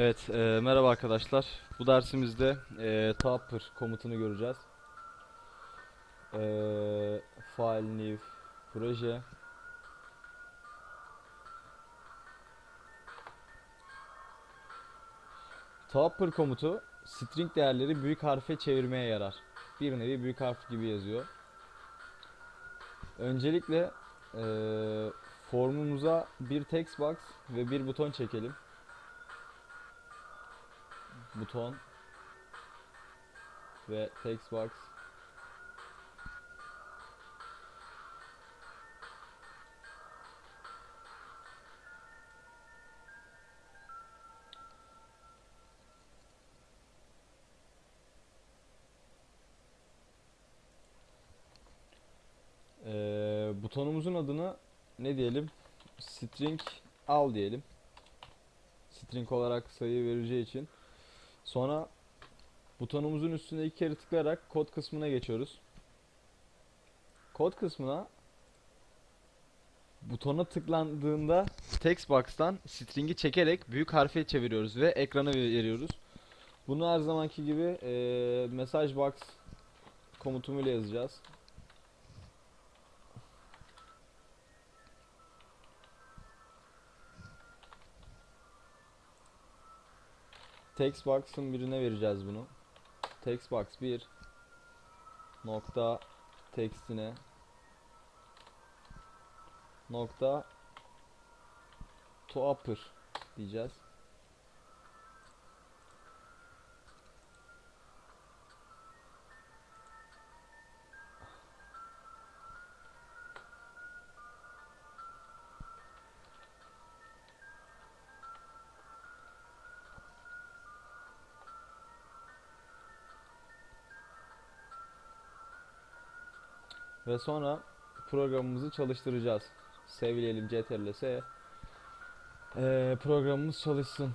Evet, e, merhaba arkadaşlar. Bu dersimizde e, Tupper komutunu göreceğiz. E, file new proje. Tupper komutu string değerleri büyük harfe çevirmeye yarar. Bir nevi büyük harf gibi yazıyor. Öncelikle e, formumuza bir text box ve bir buton çekelim buton ve text box Ee, butonumuzun adını ne diyelim? String al diyelim. String olarak sayı vereceği için. Sonra butonumuzun üstüne iki kere tıklayarak kod kısmına geçiyoruz. Kod kısmına butona tıklandığında text box'tan string'i çekerek büyük harfe çeviriyoruz ve ekrana veriyoruz. Bunu her zamanki gibi eee message box komutumuyla yazacağız. Text box'ın birine vereceğiz bunu. Text box 1 nokta textine nokta to upper diyeceğiz. Ve sonra programımızı çalıştıracağız. Sevleyelim ctrl S. Ee, programımız çalışsın.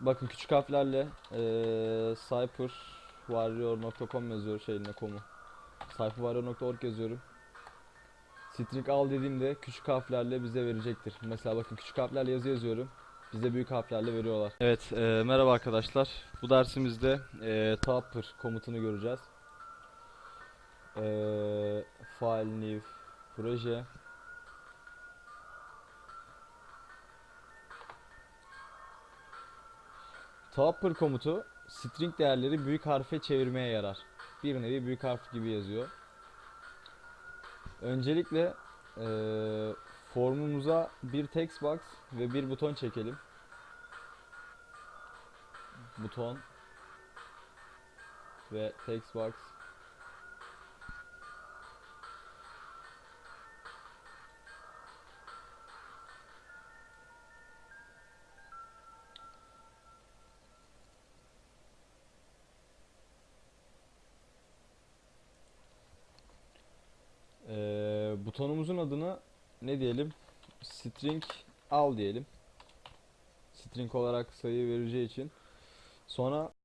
Bakın küçük harflerle ee, cypherwarrior.com yazıyor şeyine komu. cypherwarrior.org yazıyorum. String al dediğimde küçük harflerle bize verecektir. Mesela bakın küçük harflerle yazı yazıyorum. Bize büyük harflerle veriyorlar. Evet, e, merhaba arkadaşlar. Bu dersimizde e, Tupper komutunu göreceğiz. E, file new proje. Tupper komutu string değerleri büyük harfe çevirmeye yarar. Bir nevi büyük harf gibi yazıyor. Öncelikle eee, formumuza bir text box ve bir buton çekelim. Buton ve text box. Butonumuzun adını ne diyelim? String al diyelim. String olarak sayı vereceği için. Sonra